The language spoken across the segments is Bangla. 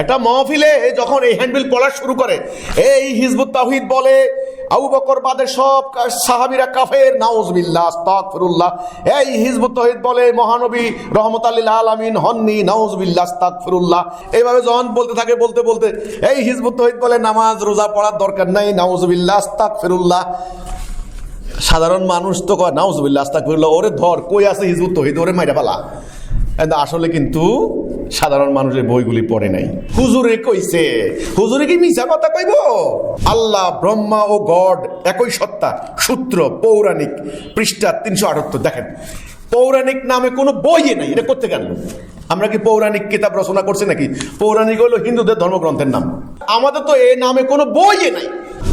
একটা মহফিলে যখন এই হ্যান্ডবিল পড়া শুরু করে, এই হিজবুত তাহিদ বলে, আবু বকর বাদের সব সাহাবিরা কাফের, নাউজবিল্লাহ, আস্তাগফিরুল্লাহ। এই হিজবুত তাহিদ বলে, মহানবী রহমত আল্লিল আলামিন হননি, নাউজবিল্লাহ, আস্তাগফিরুল্লাহ। এইভাবে যখন বলতে থাকে, বলতে বলতে, এই হিজবুত তাহিদ বলে, নামাজ, রোজা পড়ার দরকার নাই, নাউজবিল্লাহ, আস্তাগফিরুল্লাহ। সাধারণ মানুষ তো কয়, নাউজবিল্লাহ, আস্তাগফিরুল্লাহ, ওরে ধর, কই আছে হিজবুত তহিদ ওরে মাইরা ফেলা। কিন্তু আসলে কিন্তু সাধারণ মানুষের বইগুলি পড়ে নাই। হুজুরে কইছে, হুজুরে কি মিছা কথা কইব? আল্লাহ, ব্রহ্মা ও গড একই সত্তা, সূত্র, পৌরাণিক, পৃষ্ঠা তিনশো আটাত্তর। দেখেন, পৌরাণিক নামে কোনো বইয়ে নাই, এটা করতে কেন আমরা কি পৌরাণিক কিতাব রচনা করছি নাকি? পৌরাণিক হলো হিন্দুদের ধর্মগ্রন্থের নাম। আমাদের তো এ নামে কোনো বইয়ে নাই।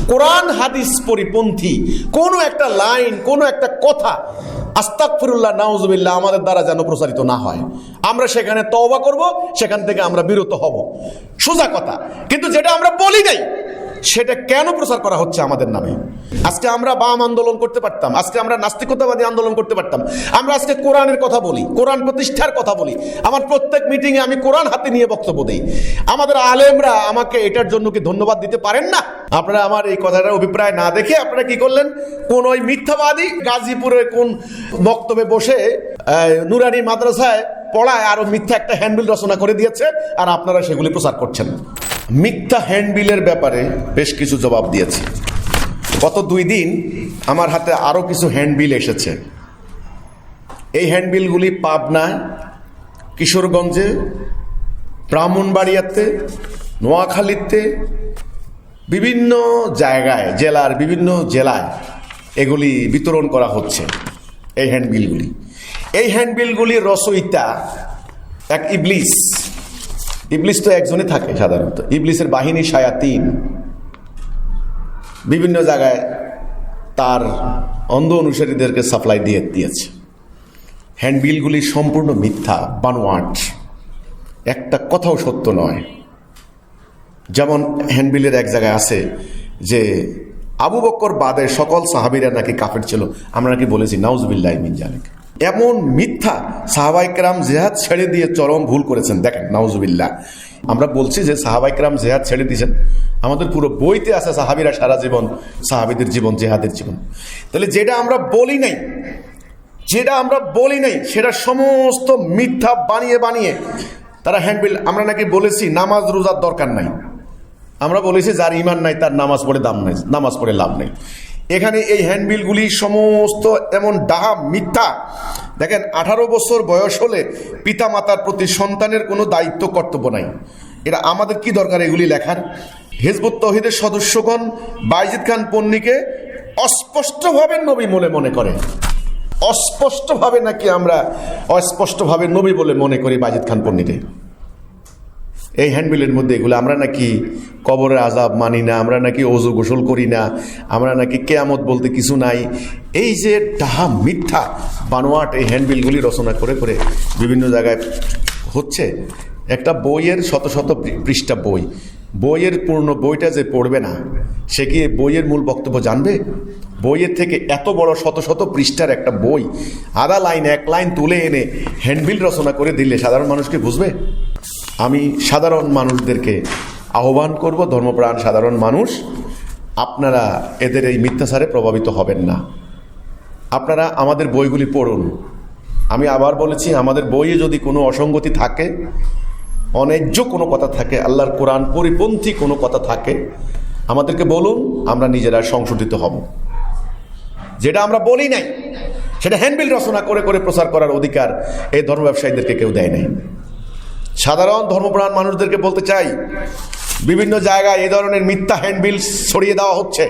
কোরআন, হাদিস পরিপন্থী। কোন একটা লাইন, কোনো একটা কথা আস্তাক আস্তাকফিরুল্লাহ নাউজুবিল্লাহ, আমাদের দ্বারা যেন প্রচারিত না হয়। আমরা সেখানে তওবা করব, সেখান থেকে আমরা বিরত হব। সোজা কথা। কিন্তু যেটা আমরা বলি নাই সেটা কেন প্রচার করা হচ্ছে আমাদের নামে? আজকে আমরা বাম আন্দোলন করতে পারতাম, আজকে আমরা নাস্তিকতাবাদী আন্দোলন করতে পারতাম, আমরা আজকে কোরআনের কথা বলি, কোরআন প্রতিষ্ঠার কথা বলি, আমার প্রত্যেক মিটিংয়ে আমি কোরআন হাতে নিয়ে বক্তব্য দিই। আমাদের আলেমরা আমাকে এটার জন্য কি ধন্যবাদ দিতে পারেন না? আপনারা আমার এই কথাটার অভিপ্রায় না দেখে আপনারা কি করলেন? কোন ওই মিথ্যাবাদী গাজীপুরে কোন বক্তব্যে বসে নুরানি মাদ্রাসায় পড়ায় আরও মিথ্যা একটা হ্যান্ডবিল রচনা করে দিয়েছে, আর আপনারা সেগুলি প্রচার করছেন। মিথ্যা হ্যান্ডবিলের ব্যাপারে বেশ কিছু জবাব দিয়েছি। গত দুই দিন আমার হাতে আরও কিছু হ্যান্ডবিল এসেছে। এই হ্যান্ডবিলগুলি পাবনায় কিশোরগঞ্জে, ব্রাহ্মণবাড়িয়াতে, নোয়াখালীতে, বিভিন্ন জায়গায়, জেলার বিভিন্ন জেলায় এগুলি বিতরণ করা হচ্ছে, এই হ্যান্ডবিলগুলি এই হ্যান্ডবিলগুলির রচয়িতা এক ইবলিস। ইবলিস তো একজনই থাকে সাধারণত। ইবলিসের বাহিনী সায়াতিন বিভিন্ন জায়গায় তার অন্ধ অনুসারীদেরকে সাপ্লাই দিয়ে দিয়েছে। হ্যান্ডবিলগুলি সম্পূর্ণ মিথ্যা, বানোয়াট। একটা কথাও সত্য নয়। যেমন হ্যান্ডবিলের এক জায়গায় আছে যে, আবু বক্কর বাদে সকল সাহাবিরা নাকি কাফের ছিল। আমরা নাকি বলেছি, নাউজবিল্লাহ মিন জালিক। এমন মিথ্যা সাহাবাইকরাম জেহাদ ছেড়ে দিয়ে চরম ভুল করেছেন। দেখেন, নাউজবিল্লাহ। আমরা বলছি যে সাহাবাইকরাম জেহাদ ছেড়ে দিয়েছেন। আমাদের পুরো বইতে আছে সাহাবিরা সারা জীবন, সাহাবিদের জীবন, জেহাদের জীবন। তাহলে যেটা আমরা বলি নাই, যেটা আমরা বলি নাই, সেটা সমস্ত মিথ্যা বানিয়ে বানিয়ে, তারা হ্যান্ডবিল আমরা নাকি বলেছি নামাজ রোজার দরকার নাই। আমরা বলেছি যার ইমান নাই, তার নামাজ পড়ে দাম নাই, নামাজ পড়ে লাভ নেই। এখানে এই হ্যান্ডবিলগুলি সমস্ত এমন ডাহা, মিথ্যা। দেখেন, আঠারো বছর বয়স হলে পিতা মাতার প্রতি সন্তানের কোনো দায়িত্ব, কর্তব্য নাই। এটা আমাদের কি দরকার এগুলি লেখার? হেজবুত তহিদের সদস্যগণ বাইজিদ খান পন্নীকে অস্পষ্টভাবে নবী বলে মনে করে। অস্পষ্টভাবে নাকি আমরা অস্পষ্টভাবে নবী বলে মনে করি বাজিদ খান পন্ডিতে এই হ্যান্ডবিলের মধ্যে এগুলো, আমরা নাকি কবরের আজাব মানি না, আমরা নাকি অজু গোসল করি না, আমরা নাকি কেয়ামত বলতে কিছু নাই। এই যে ডাহা মিথ্যা বানোয়াট এই হ্যান্ডবিলগুলি রচনা করে করে বিভিন্ন জায়গায় হচ্ছে, একটা বইয়ের শত শত পৃষ্ঠা বই। বইয়ের পূর্ণ বইটা যে পড়বে না, সে কি বইয়ের মূল বক্তব্য জানবে? বইয়ের থেকে এত বড় শত শত পৃষ্ঠার একটা বই, আধা লাইন, এক লাইন তুলে এনে হ্যান্ডবিল রচনা করে দিলে সাধারণ মানুষকে বুঝবে? আমি সাধারণ মানুষদেরকে আহ্বান করব, ধর্মপ্রাণ সাধারণ মানুষ, আপনারা এদের এই মিথ্যাচারে প্রভাবিত হবেন না। আপনারা আমাদের বইগুলি পড়ুন। আমি আবার বলেছি, আমাদের বইয়ে যদি কোনো অসঙ্গতি থাকে, অন্যায্য কোনো কথা থাকে, আল্লাহর কোরআন পরিপন্থী কোনো কথা থাকে, আমাদেরকে বলুন, আমরা নিজেরা সংশোধিত হব। যেটা আমরা বলি নাই, সেটা হ্যান্ডবিল রচনা করে করে প্রচার করার অধিকার এই ধর্ম ব্যবসায়ীদেরকে কেউ দেয় নাই। সাধারণ ধর্মপ্রাণ মানুষদেরকে বলতে চাই, বিভিন্ন জায়গায় এই ধরনের মিথ্যা হ্যান্ডবিল ছড়িয়ে দেওয়া হচ্ছে।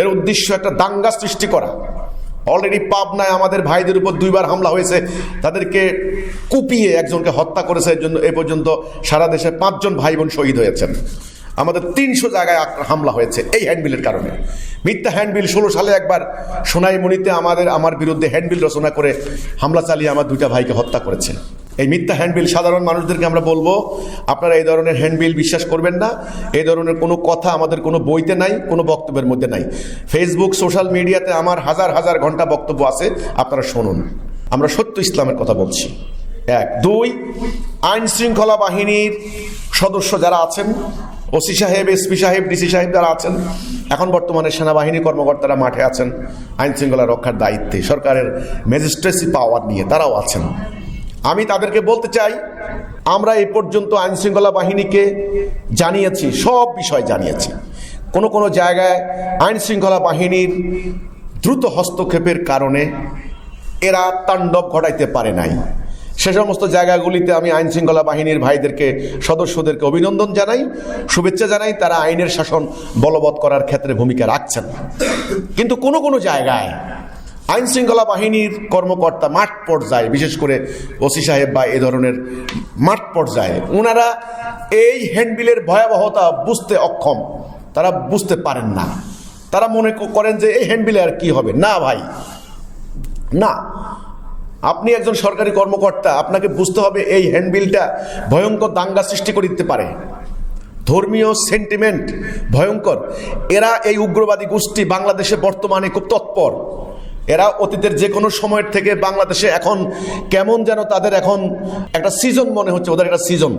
এর উদ্দেশ্য একটা দাঙ্গা সৃষ্টি করা। অলরেডি পাবনায় আমাদের ভাইদের উপর দুইবার হামলা হয়েছে। তাদেরকে কুপিয়ে একজনকে হত্যা করেছে, এর জন্য এ পর্যন্ত সারা দেশে পাঁচজন ভাই বোন শহীদ হয়েছেন। আমাদের তিনশো জায়গায় হামলা হয়েছে এই হ্যান্ডবিলের কারণে। মিথ্যা হ্যান্ডবিল ষোলো সালে একবার সোনাইমণিতে আমাদের, আমার বিরুদ্ধে হ্যান্ডবিল রচনা করে হামলা চালিয়ে আমার দুইটা ভাইকে হত্যা করেছে। এই মিথ্যা হ্যান্ডবিল সাধারণ মানুষদেরকে আমরা বলব, আপনারা এই ধরনের হ্যান্ডবিল বিশ্বাস করবেন না, এই ধরনের কোনো কথা আমাদের কোনো বইতে নাই, কোনো বক্তব্যের মধ্যে নাই। ফেসবুক সোশ্যাল মিডিয়াতে আমার হাজার হাজার ঘণ্টা বক্তব্য আছে, আপনারা শুনুন। আমরা সত্য ইসলামের কথা বলছি। এক। দুই, আইন শৃঙ্খলা বাহিনীর সদস্য যারা আছেন, ওসি সাহেব, এসপি সাহেব, ডিসি সাহেব যারা আছেন, এখন বর্তমানে সেনাবাহিনী কর্মকর্তারা মাঠে আছেন, আইন শৃঙ্খলা রক্ষার দায়িত্বে, সরকারের ম্যাজিস্ট্রেসি পাওয়ার নিয়ে তারাও আছেন। আমি তাদেরকে বলতে চাই, আমরা এ পর্যন্ত আইনশৃঙ্খলা বাহিনীকে জানিয়েছি, সব বিষয় জানিয়েছি। কোনো কোনো জায়গায় আইনশৃঙ্খলা বাহিনীর দ্রুত হস্তক্ষেপের কারণে এরা তাণ্ডব ঘটাইতে পারে নাই। সে সমস্ত জায়গাগুলিতে আমি আইন শৃঙ্খলা বাহিনীর ভাইদেরকে, সদস্যদেরকে অভিনন্দন জানাই, শুভেচ্ছা জানাই, তারা আইনের শাসন বলবৎ করার ক্ষেত্রে ভূমিকা রাখছেন কিন্তু কোনো কোনো জায়গায় আইন শৃঙ্খলা বাহিনীর কর্মকর্তা মাঠ পর্যায়ে, বিশেষ করে ওসি সাহেব বা এ ধরনের মাঠ পর্যায়ে ওনারা এই হ্যান্ডবিলের ভয়াবহতা বুঝতে অক্ষম। তারা বুঝতে পারেন না। তারা মনে করেন যে এই হ্যান্ডবিলে আর কি হবে। না ভাই, না। আপনি একজন সরকারি কর্মকর্তা, আপনাকে বুঝতে হবে এই হ্যান্ডবিলটা ভয়ঙ্কর দাঙ্গা সৃষ্টি করে দিতে পারে। ধর্মীয় সেন্টিমেন্ট ভয়ঙ্কর। এরা এই উগ্রবাদী গোষ্ঠী বাংলাদেশে বর্তমানে খুব তৎপর। এরা অতীতের যে কোনো সময়ের থেকে বাংলাদেশে এখন কেমন যেন তাদের এখন একটা সিজন মনে হচ্ছে, ওদের একটা সিজন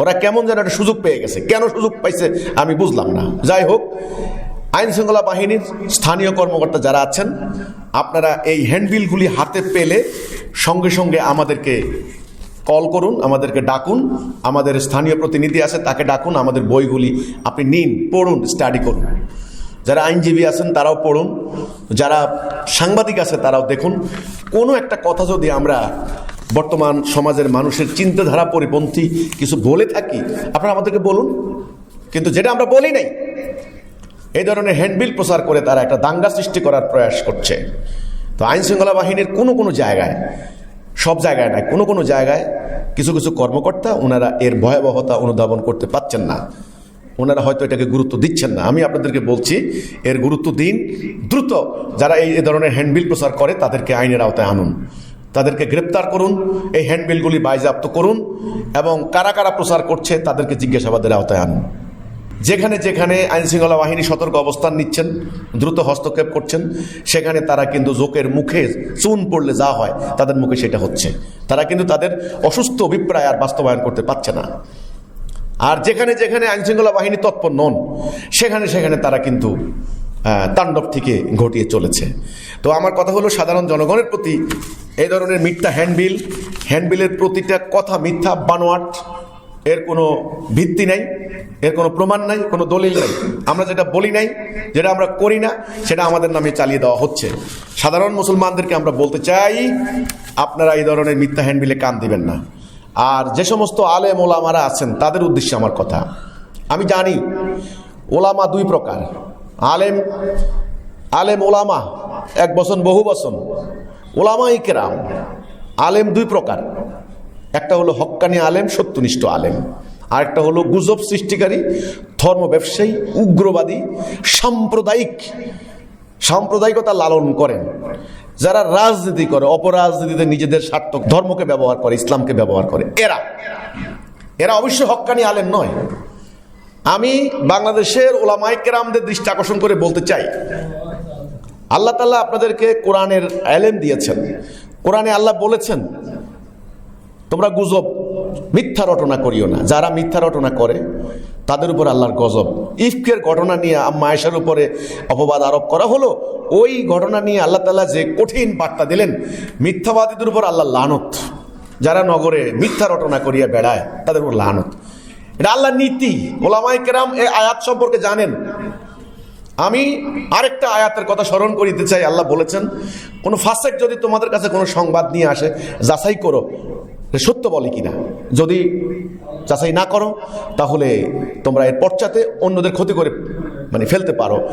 ওরা কেমন যেন একটা সুযোগ পেয়ে গেছে। কেন সুযোগ পাইছে আমি বুঝলাম না। যাই হোক, আইন শৃঙ্খলা বাহিনীর স্থানীয় কর্মকর্তা যারা আছেন, আপনারা এই হ্যান্ডবিলগুলি হাতে পেলে সঙ্গে সঙ্গে আমাদেরকে কল করুন, আমাদেরকে ডাকুন। আমাদের স্থানীয় প্রতিনিধি আছে, তাকে ডাকুন, আমাদের বইগুলি আপনি নিন, পড়ুন স্টাডি করুন। যারা আইনজীবী আছেন, তারাও পড়ুন। যারা সাংবাদিক আছে, তারাও দেখুন। কোনো একটা কথা যদি আমরা বর্তমান সমাজের মানুষের চিন্তাধারা পরিপন্থী কিছু বলে থাকি, আপনারা আমাদেরকে বলুন। কিন্তু যেটা আমরা বলি নাই, এই ধরনের হ্যান্ডবিল প্রচার করে তারা একটা দাঙ্গা সৃষ্টি করার প্রয়াস করছে। তো আইন শৃঙ্খলা বাহিনীর কোনো কোনো জায়গায়, সব জায়গায় নয়, কোনো কোনো জায়গায় কিছু কিছু কর্মকর্তা, ওনারা এর ভয়াবহতা অনুধাবন করতে পারছেন না। ওনারা হয়তো এটাকে গুরুত্ব দিচ্ছেন না। আমি আপনাদেরকে বলছি, এর গুরুত্ব দিন। দ্রুত যারা এই ধরনের হ্যান্ডবিল প্রচার করে, তাদেরকে আইনের আওতায় আনুন। তাদেরকে গ্রেপ্তার করুন, এই হ্যান্ডবিলগুলি বাজেয়াপ্ত করুন এবং কারা কারা প্রচার করছে, তাদেরকে জিজ্ঞাসাবাদের আওতায় আনুন। যেখানে যেখানে আইনশৃঙ্খলা বাহিনী সতর্ক অবস্থান নিচ্ছেন, দ্রুত হস্তক্ষেপ করছেন, সেখানে তারা কিন্তু জোকের মুখে চুন পড়লে যা হয়, তাদের মুখে সেটা হচ্ছে। তারা কিন্তু তাদের অসুস্থ অভিপ্রায় আর বাস্তবায়ন করতে পারছে না। আর যেখানে যেখানে আইনশৃঙ্খলা বাহিনী তৎপর নন, সেখানে সেখানে তারা কিন্তু তাণ্ডব থেকে ঘটিয়ে চলেছে। তো আমার কথা হলো, সাধারণ জনগণের প্রতি এই ধরনের মিথ্যা হ্যান্ডবিল হ্যান্ডবিলের প্রতিটা কথা মিথ্যা, বানোয়াট, এর কোনো ভিত্তি নাই, এর কোনো প্রমাণ নাই, কোনো দলিল নাই। আমরা যেটা বলি নাই, যেটা আমরা করি না, সেটা আমাদের নামে চালিয়ে দেওয়া হচ্ছে। সাধারণ মুসলমানদেরকে আমরা বলতে চাই, আপনারা এই ধরনের মিথ্যা হ্যান্ডবিলে কান দিবেন না। আর যে সমস্ত আলেম ওলামারা আছেন, তাদের উদ্দেশ্যে আমার কথা। আমি জানি, ওলামা দুই প্রকার। আলেম আলেম ওলামা, এক বছর বহু বছর ওলামা ইকেরাম আলেম দুই প্রকার। একটা হলো হক্কানি আলেম, সত্যনিষ্ঠ আলেম। আর একটা হলো গুজব সৃষ্টিকারী, ধর্ম ব্যবসায়ী, উগ্রবাদী, সাম্প্রদায়িক, সাম্প্রদায়িকতা লালন করেন। যারা রাজনীতি করে, অপরাজনীতিতে নিজেদের স্বার্থ ধর্মকে ব্যবহার করে, ইসলামকে ব্যবহার করে, এরা। এরা অবশ্য হক্কানি আলেম নয়। আমি বাংলাদেশের ওলামাই কেরামদের দৃষ্টি আকর্ষণ করে বলতে চাই, আল্লাহ তাল্লাহ আপনাদেরকে কোরআনের আলেম দিয়েছেন। কোরআনে আল্লাহ বলেছেন, তোমরা গুজব মিথ্যা রটনা করিও না। যারা মিথ্যা রটনা করে, তাদের উপর আল্লাহর গজব। ইফকের ঘটনা নিয়ে আম্মা আয়েশার উপরে অপবাদ আরোপ করা হলো। ওই ঘটনা নিয়ে আল্লাহ তালা যে কঠিন বার্তা দিলেন, মিথ্যাবাদীদের উপর আল্লাহ লানত। যারা নগরে মিথ্যা রটনা করিয়া বেড়ায়, তাদের উপর লানত। এটা আল্লাহ নীতি। ওলামাই কেরাম এই আয়াত সম্পর্কে জানেন। আমি আরেকটা আয়াতের কথা স্মরণ করিতে চাই। আল্লাহ বলেছেন, কোনো ফাসেক যদি তোমাদের কাছে কোনো সংবাদ নিয়ে আসে, যাচাই করো। সত্য বলে কিনা। যদি যাচাই না করো, তাহলে তোমরা এর পশ্চাতে অন্যদের ক্ষতি করে মানে ফেলতে পারো।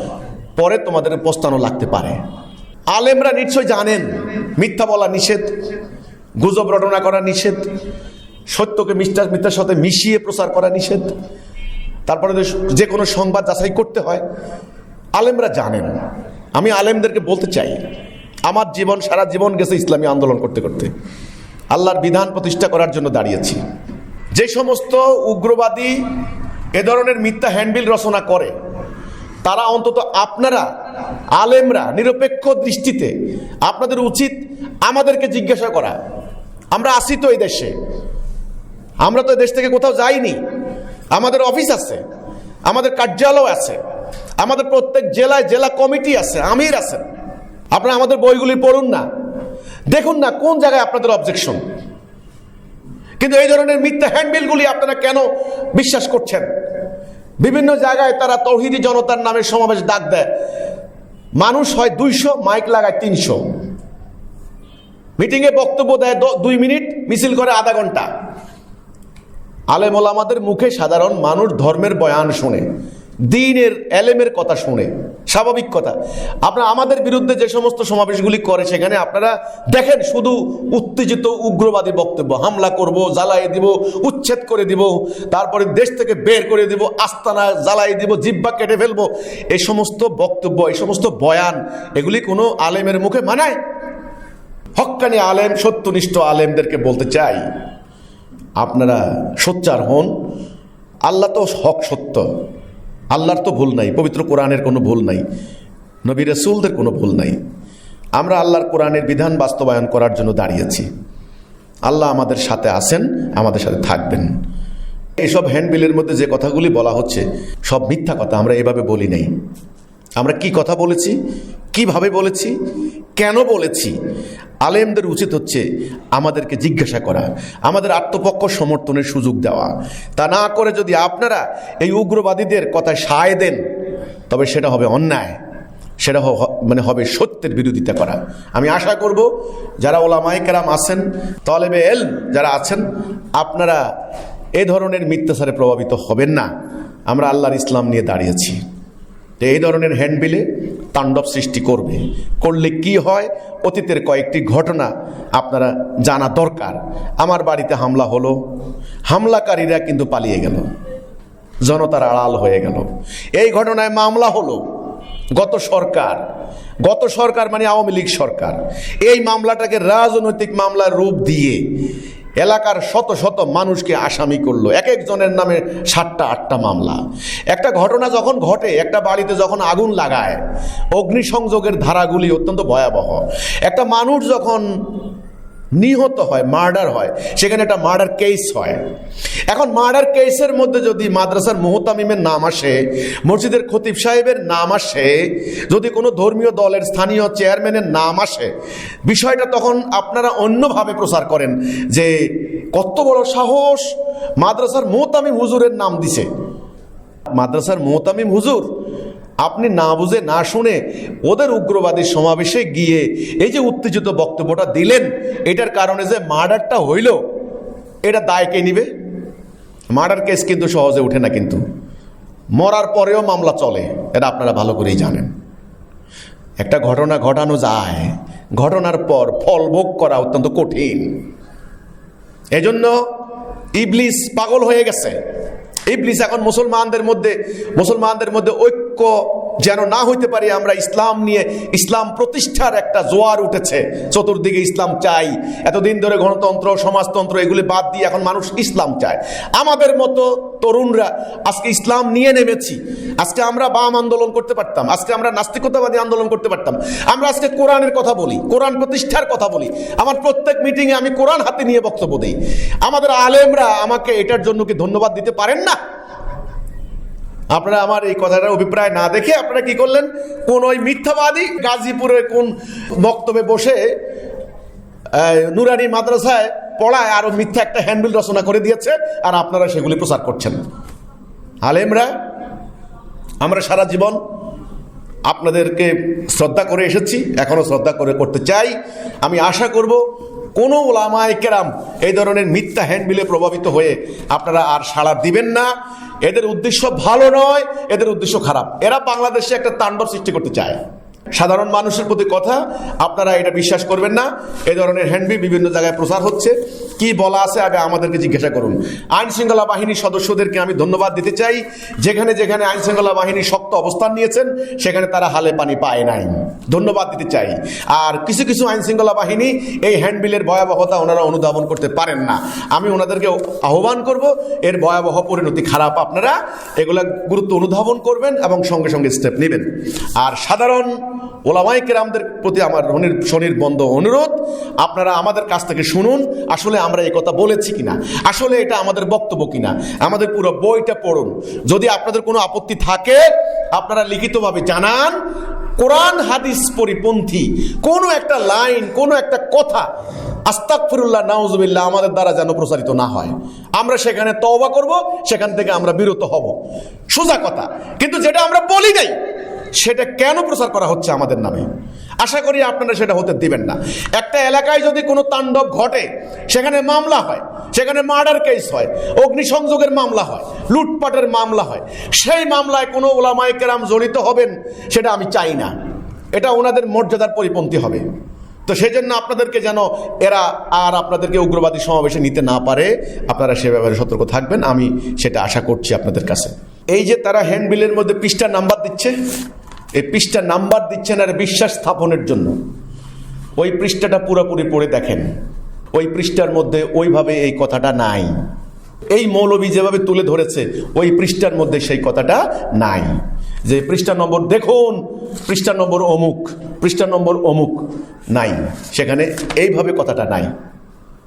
পরে তোমাদের প্রস্থানও লাগতে পারে। আলেমরা নিশ্চয় জানেন, মিথ্যা বলা নিষেধ, গুজব রটনা করা নিষেধ, সত্যকে মিথ্যা মিথ্যার সাথে মিশিয়ে প্রচার করা নিষেধ। তারপরে যে কোনো সংবাদ যাচাই করতে হয়, আলেমরা জানেন। আমি আলেমদেরকে বলতে চাই, আমার জীবন, সারা জীবন গেছে ইসলামী আন্দোলন করতে করতে। আল্লাহর বিধান প্রতিষ্ঠা করার জন্য দাঁড়িয়েছি। যে সমস্ত উগ্রবাদী এ ধরনের মিথ্যা হ্যান্ডবিল রচনা করে, তারা অন্তত আপনারা, আলেমরা, নিরপেক্ষ দৃষ্টিতে আপনাদের উচিত আমাদেরকে জিজ্ঞাসা করা। আমরা আসি তো এই দেশে। আমরা তো দেশ থেকে কোথাও যাইনি। আমাদের অফিস আছে, আমাদের কার্যালয় আছে, আমাদের প্রত্যেক জেলায় জেলা কমিটি আছে, আমির আছেন। আপনারা আমাদের বইগুলি পড়ুন না। দেখুন না কোন জায়গায় আপনাদের অবজেকশন কিন্তু এই ধরনের মিথ্যা হ্যান্ডবিলগুলি আপনারা কেন বিশ্বাস করছেন? বিভিন্ন জায়গায় তারা তৌহিদি জনতার নামে সমাবেশ ডাক দেয়। মানুষ হয় দুইশো, মাইক লাগায় তিনশো। মিটিংয়ে বক্তব্য দেয় দুই মিনিট, মিছিল করে আধা ঘণ্টা। আলেম ওলামাদের মুখে সাধারণ মানুষ ধর্মের বয়ান শোনে। দিনের এলেমের কথা শুনে, স্বাভাবিক কথা। আপনারা আমাদের বিরুদ্ধে যে সমস্ত সমাবেশগুলি করে সেখানে আপনারা দেখেন শুধু উত্তেজিত উগ্রবাদী বক্তব্য, হামলা করব জ্বালাই দিব, উচ্ছেদ করে দিব, তারপরে দেশ থেকে বের করে দিব, আস্তানা জ্বালাই দিব জিব্বা কেটে ফেলব। এই সমস্ত বক্তব্য এই সমস্ত বয়ান, এগুলি কোনো আলেমের মুখে মানায়? হক্কানি আলেম, সত্যনিষ্ঠ আলেমদেরকে বলতে চাই, আপনারা সোচ্চার হন। আল্লাহ তো হক সত্য। আল্লাহর তো ভুল নাই, পবিত্র কোরআনের কোনো ভুল নাই, নবী রসুলদের কোনো ভুল নাই। আমরা আল্লাহর কোরআনের বিধান বাস্তবায়ন করার জন্য দাঁড়িয়েছি। আল্লাহ আমাদের সাথে আছেন, আমাদের সাথে থাকবেন। এইসব হ্যান্ডবিলের মধ্যে যে কথাগুলি বলা হচ্ছে, সব মিথ্যা কথা, আমরা এভাবে বলি নাই। আমরা কি কথা বলেছি? কীভাবে বলেছি? কেন বলেছি? আলেমদের উচিত হচ্ছে আমাদেরকে জিজ্ঞাসা করা, আমাদের আত্মপক্ষ সমর্থনের সুযোগ দেওয়া। তা না করে যদি আপনারা এই উগ্রবাদীদের কথায় সায় দেন, তবে সেটা হবে অন্যায়। সেটা মানে হবে সত্যের বিরোধিতা করা। আমি আশা করব যারা ওলামাই কেরাম আছেন, তলেবে এল যারা আছেন, আপনারা এ ধরনের মিথ্যাচারে প্রভাবিত হবেন না। আমরা আল্লাহর ইসলাম নিয়ে দাঁড়িয়েছি। তো এই ধরনের হ্যান্ডবিলে তাণ্ডব সৃষ্টি করবে। করলে কি হয়? অতীতের কয়েকটি ঘটনা আপনারা জানা দরকার। আমার বাড়িতে হামলা হলো। হামলাকারীরা কিন্তু পালিয়ে গেল। জনতার আড়াল হয়ে গেল। এই ঘটনায় মামলা হলো। গত সরকার গত সরকার মানে আওয়ামী লীগ সরকার। এই মামলাটাকে রাজনৈতিক মামলার রূপ দিয়ে এলাকার শত শত মানুষকে আসামি করল। এক একজনের নামে সাতটা, আটটা মামলা। একটা ঘটনা যখন ঘটে, একটা বাড়িতে যখন আগুন লাগায়, অগ্নিসংযোগের ধারাগুলি অত্যন্ত ভয়াবহ। একটা মানুষ যখন নিহত হয়, মার্ডার হয়। সেখানে একটা মার্ডার কেস হয়। এখন মার্ডার কেসের মধ্যে যদি মাদ্রাসার মোহতামিমের নাম আসে, মসজিদের খতিব সাহেবের নাম আসে, যদি কোনো ধর্মীয় দলের স্থানীয় চেয়ারম্যানের নাম আসে, বিষয়টা তখন আপনারা অন্যভাবে প্রচার করেন যে কত বড় সাহস মাদ্রাসার মোহতামিম হুজুরের নাম দিছে। মাদ্রাসার মোহতামিম হুজুর আপনি না বুঝে না শুনে ওদের উগ্রবাদী সমাবেশে গিয়ে এই যে উত্তেজিত বক্তব্যটা দিলেন, এটার কারণে যে মার্ডারটা হইল, এটা দায় কে নিবে? মার্ডার কেস কিন্তু সহজে ওঠে না কিন্তু। মরার পরেও মামলা চলে, এটা আপনারা ভালো করেই জানেন। একটা ঘটনা ঘটানো যায়, ঘটনার পর ফল ভোগ করা অত্যন্ত কঠিন। এজন্য ইবলিস পাগল হয়ে গেছে। ইবলিস এখন মুসলমানদের মধ্যে মুসলমানদের মধ্যে ঐক্য যেন না হইতে পারি, আমরা ইসলাম নিয়ে ইসলাম প্রতিষ্ঠার একটা জোয়ার উঠেছে। চতুর্দিকে ইসলাম চাই। এতদিন ধরে গণতন্ত্র, সমাজতন্ত্র, এগুলি বাদ দিয়ে এখন মানুষ ইসলাম চায়। আমাদের মতো তরুণরা আজকে ইসলাম নিয়ে নেমেছি। আজকে আমরা বাম আন্দোলন করতে পারতাম। আজকে আমরা নাস্তিকতাবাদী আন্দোলন করতে পারতাম। আমরা আজকে কোরআনের কথা বলি, কোরআন প্রতিষ্ঠার কথা বলি। আমার প্রত্যেক মিটিংয়ে আমি কোরআন হাতে নিয়ে বক্তব্য দিই। আমাদের আলেমরা আমাকে এটার জন্য কি ধন্যবাদ দিতে পারেন না? আপনারা আমার এই কথাটার অভিপ্রায় না দেখে আপনারা কি করলেন? কোন ওই মিথ্যাবাদী গাজীপুরের কোন বক্তব্যে বসে নুরানি মাদ্রাসায় পড়ায় আরও মিথ্যা একটা হ্যান্ডবিল রচনা করে দিয়েছে আর আপনারা সেগুলি প্রচার করছেন। আলেমরা, আমরা সারা জীবন আপনাদেরকে শ্রদ্ধা করে এসেছি, এখনও শ্রদ্ধা করে করতে চাই। আমি আশা করব কোনো ওলামায় কেরাম এই ধরনের মিথ্যা হ্যান্ডবিলে প্রভাবিত হয়ে আপনারা আর সাড়া দিবেন না। এদের উদ্দেশ্য ভালো নয়, এদের উদ্দেশ্য খারাপ। এরা বাংলাদেশে একটা তাণ্ডব সৃষ্টি করতে চায়। সাধারণ মানুষের প্রতি কথা, আপনারা এটা বিশ্বাস করবেন না। এ ধরনের হ্যান্ডবিল বিভিন্ন জায়গায় প্রচার হচ্ছে। কি বলা আছে, আগে আমাদেরকে জিজ্ঞাসা করুন। আইন শৃঙ্খলা বাহিনীর সদস্যদেরকে আমি ধন্যবাদ দিতে চাই। যেখানে যেখানে আইন শৃঙ্খলা বাহিনী শক্ত অবস্থান নিয়েছেন, সেখানে তারা হালে পানি পায় নাই। ধন্যবাদ দিতে চাই। আর কিছু কিছু আইন শৃঙ্খলা বাহিনী এই হ্যান্ডবিলের ভয়াবহতা ওনারা অনুধাবন করতে পারেন না। আমি ওনাদেরকে আহ্বান করব, এর ভয়াবহ পরিণতি খারাপ আপনারা এগুলা গুরুত্ব অনুধাবন করবেন এবং সঙ্গে সঙ্গে স্টেপ নেবেন। আর সাধারণ ওলামাই কেরামদের প্রতি আমার রনির বন্ধ অনুরোধ, আপনারা আমাদের কাছ থেকে শুনুন, আসলে আমরা এই কথা বলেছি কিনা? আসলে এটা আমাদের বক্তব্য কিনা? আমাদের পুরো বইটা পড়ুন। যদি আপনাদের কোনো আপত্তি থাকে, আপনারা লিখিতভাবে জানান, কোরআন হাদিস পরিপন্থী, কোনো একটা লাইন, কোনো একটা কথা আস্তাকফিরুল্লাহ নাউজুবিল্লাহ, আমাদের দ্বারা যেন প্রচারিত না হয়। আমরা সেখানে তওবা করব, সেখান থেকে আমরা বিরত হব। সোজা কথা। কিন্তু যেটা আমরা বলি নাই সেটা কেন প্রচার করা হচ্ছে আমাদের নামে? আশা করি আপনারা সেটা হতে দিবেন না। একটা এলাকায় যদি কোনো তাণ্ডব ঘটে, সেখানে মামলা হয়, সেখানে মার্ডার কেস হয়, অগ্নিসংযোগের মামলা হয়, লুটপাটের মামলা হয়, সেই মামলায় কোনো ওলামায় কেরাম জড়িত হবেন, সেটা আমি চাই না। এটা ওনাদের মর্যাদার পরিপন্থী হবে। তো সেই জন্য আপনাদেরকে যেন এরা আর আপনাদেরকে উগ্রবাদী সমাবেশে নিতে না পারে, আপনারা সে ব্যাপারে সতর্ক থাকবেন, আমি সেটা আশা করছি আপনাদের কাছে। এই যে তারা হ্যান্ডবিলের মধ্যে পৃষ্ঠা নাম্বার দিচ্ছে এই পৃষ্ঠা নাম্বার দিচ্ছেন আর বিশ্বাস স্থাপনের জন্য। ওই পৃষ্ঠাটা পুরোপুরি পড়ে দেখেন। ওই পৃষ্ঠার মধ্যে ওইভাবে এই কথাটা নাই। এই মৌলবী যেভাবে তুলে ধরেছে, ওই পৃষ্ঠার মধ্যে সেই কথাটা নাই। যে পৃষ্ঠা নম্বর দেখুন, পৃষ্ঠা নম্বর অমুক, পৃষ্ঠা নম্বর অমুক নাই। সেখানে এইভাবে কথাটা নাই।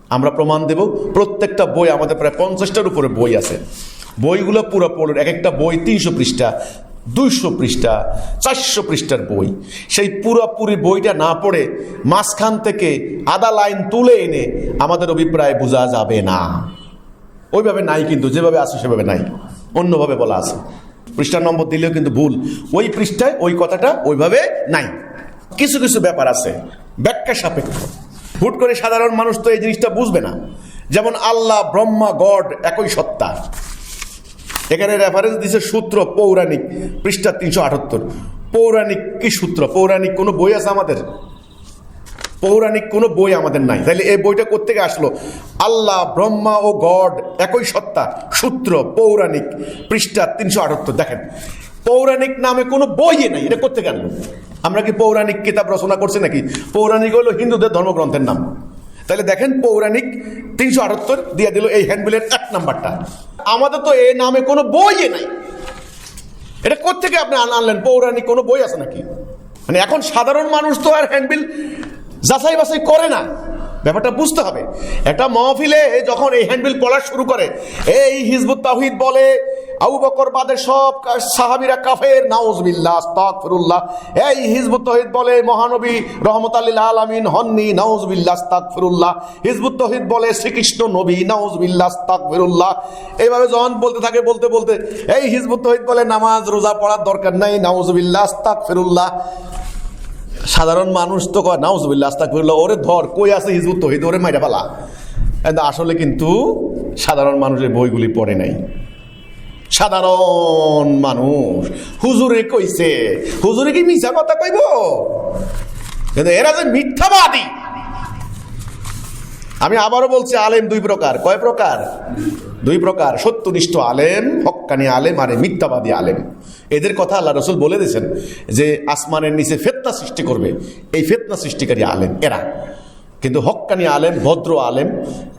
আমরা প্রমাণ দেব, প্রত্যেকটা বই আমাদের প্রায় পঞ্চাশটার উপরে বই আছে। বইগুলো পুরো পড়ুন এক একটা বই তিনশো পৃষ্ঠা। দুইশো পৃষ্ঠা, চারশো পৃষ্ঠার বই। সেই পুরোপুরি বইটা না পড়ে মাঝখান থেকে আধা লাইন তুলে এনে আমাদের অভিপ্রায় বোঝা যাবে না। ওইভাবে নাই কিন্তু, যেভাবে আছে সেভাবে নাই। অন্যভাবে বলা আছে। পৃষ্ঠা নম্বর দিলেও কিন্তু ভুল। ওই পৃষ্ঠায় ওই কথাটা ওইভাবে নাই। কিছু কিছু ব্যাপার আছে। ব্যাখ্যা সাপেক্ষ। হুট করে সাধারণ মানুষ তো এই জিনিসটা বুঝবে না। যেমন আল্লাহ, ব্রহ্মা, গড একই সত্তা। এখানে রেফারেন্স দিছে সূত্র পৌরাণিক, পৃষ্ঠা তিনশো আটাত্তর। পৌরাণিক কি সূত্র? পৌরাণিক কোনো বই আছে আমাদের? পৌরাণিক কোনো বই আমাদের নাই। তাহলে এই বইটা কোথেকে আসলো? আল্লাহ, ব্রহ্মা ও গড একই সত্তা, সূত্র পৌরাণিক, পৃষ্ঠা তিনশো আটাত্তর। দেখেন, পৌরাণিক নামে কোনো বইয়ে নাই। এটা কোথেকে আনলো? আমরা কি পৌরাণিক কিতাব রচনা করছি নাকি? পৌরাণিক হলো হিন্দুদের ধর্মগ্রন্থের নাম। তাহলে দেখেন পৌরাণিক তিনশো আটাত্তর দিয়ে দিল এই হ্যান্ডবিলের এক নাম্বারটা। আমাদের তো এই নামে কোনো বইয়ে নাই। এটা কোথেকে আপনি আনলেন? পৌরাণিক কোনো বই আছে নাকি? মানে এখন সাধারণ মানুষ তো আর হ্যান্ডবিল যাচাই বাছাই করে না। ব্যাপারটা বুঝতে হবে। একটা মহফিলে যখন এই হ্যান্ডবিল পড়া শুরু করে, এই হিজবুত তাহিদ বলে সব সাহাবিরা কাফের এই বলে মহানবী রহমত হন্নি বলে শ্রীকৃষ্ণ নবী এইভাবে যখন বলতে থাকে, বলতে বলতে, এই হিজবুত তহিদ বলে নামাজ, রোজা পড়ার দরকার নাই, নাউজবিল্লাহ, আস্তাগফিরুল্লাহ। সাধারণ মানুষ তো কয়, নাউজবিল্লাহ, আস্তাগফিরুল্লাহ, ওরে ধর, কই আছে হিজবুত তহিদ? ওরে মাইরা পালা আসলে কিন্তু সাধারণ মানুষের বইগুলি পড়ে নাই। সাধারণ মানুষ। হুজুরে কইছে, হুজুরে কি মিছা কথা কইব? কিন্তু এরা যে মিথ্যাবাদী। আমি আবারও বলছি, আলেম দুই প্রকার। কয় প্রকার? দুই প্রকার। সত্যনিষ্ঠ আলেম, হক্কানি আলেম, আর মিথ্যাবাদী আলেম। এদের কথা আল্লাহ রসুল বলে দিয়েছেন যে, আসমানের নিচে ফেতনা সৃষ্টি করবে। এই ফেতনা সৃষ্টিকারী আলেম এরা। কিন্তু হক্কানি আলেম, ভদ্র আলেম,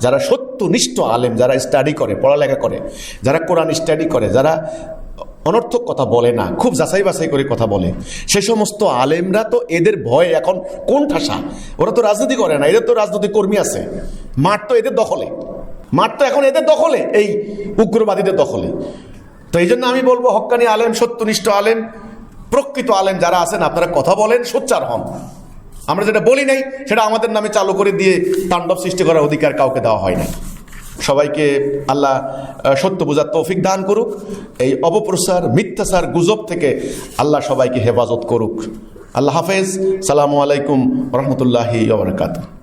যারা সত্যনিষ্ঠ আলেম, যারা স্টাডি করে, পড়ালেখা করে, যারা কোরআন স্টাডি করে, যারা অনর্থক কথা বলে না, খুব যাচাই বাছাই করে কথা বলে, সে সমস্ত আলেমরা তো এদের ভয়ে এখন কোন ঠাসা ওরা তো রাজনীতি করে না, এদের তো রাজনৈতিক কর্মী আছে। মাঠ তো এদের দখলে। মাঠ তো এখন এদের দখলে, এই উগ্রবাদীদের দখলে। তো এই জন্য আমি বলব, হক্কানি আলেম, সত্যনিষ্ঠ আলেম, প্রকৃত আলেম যারা আছেন, আপনারা কথা বলেন, সোচ্চার হন। আমরা যেটা বলি নাই, সেটা আমাদের নামে চালু করে দিয়ে তাণ্ডব সৃষ্টি করার অধিকার কাউকে দেওয়া হয় না সবাইকে আল্লাহ সত্য বোঝার তৌফিক দান করুক। এই অপপ্রসার মিথ্যাচার গুজব থেকে আল্লাহ সবাইকে হেফাজত করুক। আল্লাহ হাফেজ। সালামু আলাইকুম রহমতুল্লাহি ওবরাকাতুহ